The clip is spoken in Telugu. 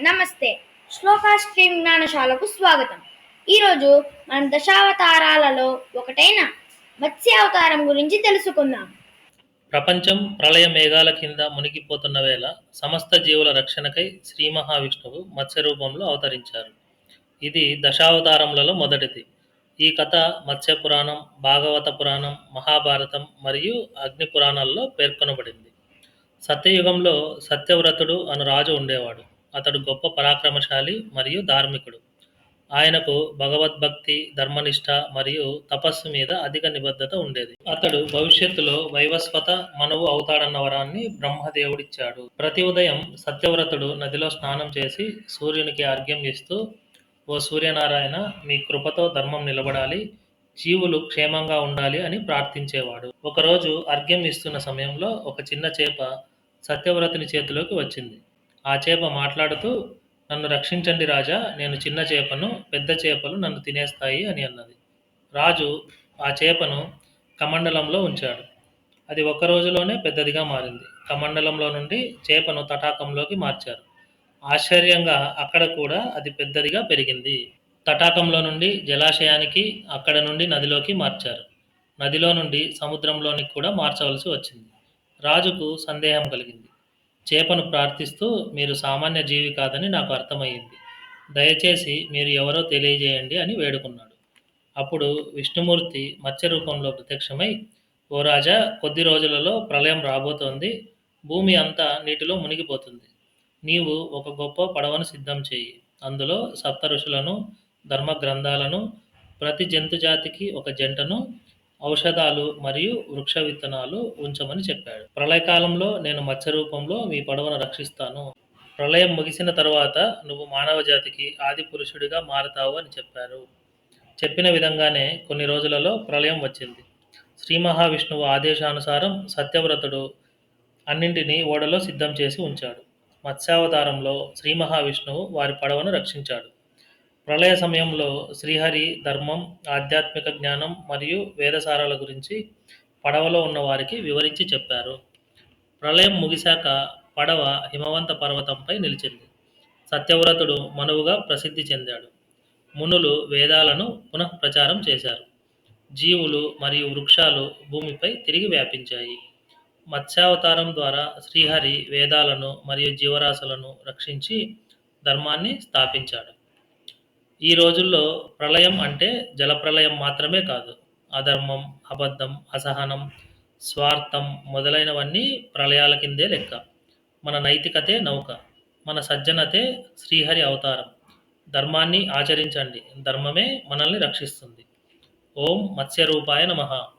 నమస్తే. శ్లోక స్ట్రీమ్ జ్ఞానశాలకు స్వాగతం. ఈరోజు మనం దశావతారాలలో ఒకటైన మత్స్య అవతారం గురించి తెలుసుకుందాం. ప్రపంచం ప్రళయ మేఘాల కింద మునిగిపోతున్న వేళ సమస్త జీవుల రక్షణకై శ్రీ మహావిష్ణువు మత్స్య రూపంలో అవతరించారు. ఇది దశావతారములలో మొదటిది. ఈ కథ మత్స్య పురాణం భాగవత పురాణం మహాభారతం మరియు అగ్ని పురాణాల్లో పేర్కొనబడింది. సత్యయుగంలో సత్యవ్రతుడు అను రాజు ఉండేవాడు. అతడు గొప్ప పరాక్రమశాలి మరియు ధార్మికుడు. ఆయనకు భగవద్భక్తి ధర్మనిష్ట మరియు తపస్సు మీద అధిక నిబద్ధత ఉండేది. అతడు భవిష్యత్తులో వైవస్వత మనవు అవుతాడన్న వరాన్ని బ్రహ్మదేవుడిచ్చాడు. ప్రతి ఉదయం సత్యవ్రతుడు నదిలో స్నానం చేసి సూర్యునికి అర్ఘ్యం ఇస్తూ ఓ సూర్యనారాయణ మీ కృపతో ధర్మం నిలబడాలి జీవులు క్షేమంగా ఉండాలి అని ప్రార్థించేవాడు. ఒకరోజు అర్ఘ్యం ఇస్తున్న సమయంలో ఒక చిన్న చేప సత్యవ్రతుని చేతిలోకి వచ్చింది. ఆ చేప మాట్లాడుతూ నన్ను రక్షించండి రాజా నేను చిన్న చేపను పెద్ద చేపలు నన్ను తినేస్తాయి అని అన్నది. రాజు ఆ చేపను కమండలంలో ఉంచాడు. అది ఒక్క రోజులోనే పెద్దదిగా మారింది. కమండలంలో నుండి చేపను తటాకంలోకి మార్చారు. ఆశ్చర్యంగా అక్కడ కూడా అది పెద్దదిగా పెరిగింది. తటాకంలో నుండి జలాశయానికి అక్కడ నుండి నదిలోకి మార్చారు. నదిలో నుండి సముద్రంలోనికి కూడా మార్చవలసి వచ్చింది. రాజుకు సందేహం కలిగింది. చేపను ప్రార్థిస్తూ మీరు సామాన్య జీవి కాదని నాకు అర్థమయ్యింది. దయచేసి మీరు ఎవరో తెలియజేయండి అని వేడుకున్నాడు. అప్పుడు విష్ణుమూర్తి మత్స్య రూపంలో ప్రత్యక్షమై ఓ రాజా కొద్ది రోజులలో ప్రళయం రాబోతోంది. భూమి అంతా నీటిలో మునిగిపోతుంది. నీవు ఒక గొప్ప పడవను సిద్ధం చేయి. అందులో సప్త ఋషులను ధర్మ గ్రంథాలను ప్రతి జంతు జాతికి ఒక జంటను ఔషధాలు మరియు వృక్ష విత్తనాలు ఉంచమని చెప్పాడు. ప్రళయకాలంలో నేను మత్స్య రూపంలో మీ పడవను రక్షిస్తాను. ప్రళయం ముగిసిన తరువాత నువ్వు మానవ జాతికి ఆది పురుషుడిగా మారతావు అని చెప్పారు. చెప్పిన విధంగానే కొన్ని రోజులలో ప్రళయం వచ్చింది. శ్రీ మహావిష్ణువు ఆదేశానుసారం సత్యవ్రతుడు అన్నింటినీ ఓడలో సిద్ధం చేసి ఉంచాడు. మత్స్యావతారంలో శ్రీ మహావిష్ణువు వారి పడవను రక్షించాడు. ప్రళయ సమయంలో శ్రీహరి ధర్మం ఆధ్యాత్మిక జ్ఞానం మరియు వేదసారాల గురించి పడవలో ఉన్న వారికి వివరించి చెప్పారు. ప్రళయం ముగిశాక పడవ హిమవంత పర్వతంపై నిలిచింది. సత్యవ్రతుడు మనువుగా ప్రసిద్ధి చెందాడు. మునులు వేదాలను పునః ప్రచారం చేశారు. జీవులు మరియు వృక్షాలు భూమిపై తిరిగి వ్యాపించాయి. మత్స్యావతారం ద్వారా శ్రీహరి వేదాలను మరియు జీవరాశులను రక్షించి ధర్మాన్ని స్థాపించాడు. ఈ రోజుల్లో ప్రళయం అంటే జలప్రళయం మాత్రమే కాదు. అధర్మం అబద్ధం అసహనం స్వార్థం మొదలైనవన్నీ ప్రళయాల కిందే లెక్క. మన నైతికతే నౌక మన సజ్జనతే శ్రీహరి అవతారం. ధర్మాన్ని ఆచరించండి. ధర్మమే మనల్ని రక్షిస్తుంది. ఓం మత్స్య రూపాయ నమః.